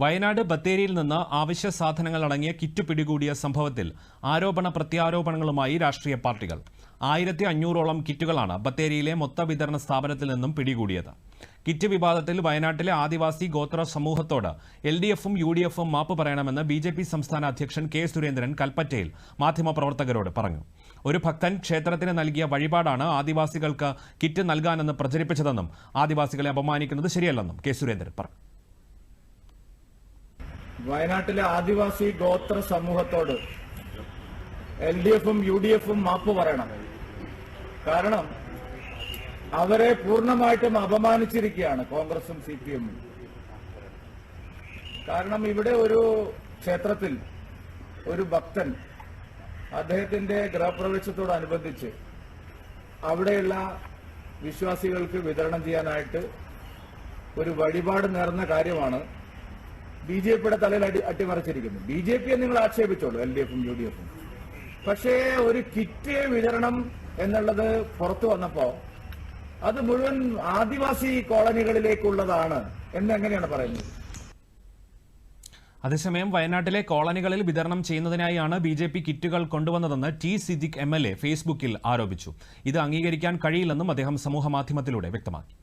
വയനാട് ബത്തേരിയിൽ നിന്ന് ആവശ്യ സാധനങ്ങൾ അടങ്ങിയ കിറ്റ് പിടികൂടിയ സംഭവത്തിൽ ആരോപണ പ്രത്യാരോപണങ്ങളുമായി രാഷ്ട്രീയ പാർട്ടികൾ. ആയിരത്തി അഞ്ഞൂറോളം കിറ്റുകളാണ് ബത്തേരിയിലെ മൊത്ത വിതരണ സ്ഥാപനത്തിൽ നിന്നും പിടികൂടിയത്. കിറ്റ് വിവാദത്തിൽ വയനാട്ടിലെ ആദിവാസി ഗോത്ര സമൂഹത്തോട് എൽ ഡി എഫും യു ഡി എഫും മാപ്പ് പറയണമെന്ന് ബി ജെ പി സംസ്ഥാന അധ്യക്ഷൻ കെ സുരേന്ദ്രൻ കൽപ്പറ്റയിൽ മാധ്യമപ്രവർത്തകരോട് പറഞ്ഞു. ഒരു ഭക്തൻ ക്ഷേത്രത്തിന് നൽകിയ വഴിപാടാണ് ആദിവാസികൾക്ക് കിറ്റ് നൽകാനെന്ന് പ്രചരിപ്പിച്ചതെന്നും ആദിവാസികളെ അപമാനിക്കുന്നത് ശരിയല്ലെന്നും കെ സുരേന്ദ്രൻ പറഞ്ഞു. വയനാട്ടിലെ ആദിവാസി ഗോത്ര സമൂഹത്തോട് എൽ ഡി എഫും യു ഡി എഫും മാപ്പ് പറയണം. കാരണം അവരെ പൂർണമായിട്ടും അപമാനിച്ചിരിക്കുകയാണ് കോൺഗ്രസും സി പി എമ്മും. കാരണം ഇവിടെ ഒരു ക്ഷേത്രത്തിൽ ഒരു ഭക്തൻ അദ്ദേഹത്തിന്റെ ഗൃഹപ്രവേശത്തോടനുബന്ധിച്ച് അവിടെയുള്ള വിശ്വാസികൾക്ക് വിതരണം ചെയ്യാനായിട്ട് ഒരു വഴിപാട് നേർന്ന കാര്യമാണ് ബി ജെ പിയുടെ തലയിൽ അടി അട്ടിമറിച്ചിരിക്കുന്നു. ബി ജെ പിയെ നിങ്ങൾ ആക്ഷേപിച്ചോളൂ എൽ ഡി എഫും യു ഡി എഫും. പക്ഷേ ഒരു കിറ്റ് വിതരണം എന്നുള്ളത് പുറത്തു വന്നപ്പോ അത് മുഴുവൻ ആദിവാസി കോളനികളിലേക്കുള്ളതാണ് എന്ന് എങ്ങനെയാണ് പറയുന്നത്? അതേസമയം വയനാട്ടിലെ കോളനികളിൽ വിതരണം ചെയ്യുന്നതിനായാണ് ബി ജെ പി കിറ്റുകൾ കൊണ്ടുവന്നതെന്ന് T Siddique M L A ഫേസ്ബുക്കിൽ ആരോപിച്ചു. ഇത് അംഗീകരിക്കാൻ കഴിയില്ലെന്നും അദ്ദേഹം സമൂഹമാധ്യമത്തിലൂടെ വ്യക്തമാക്കി.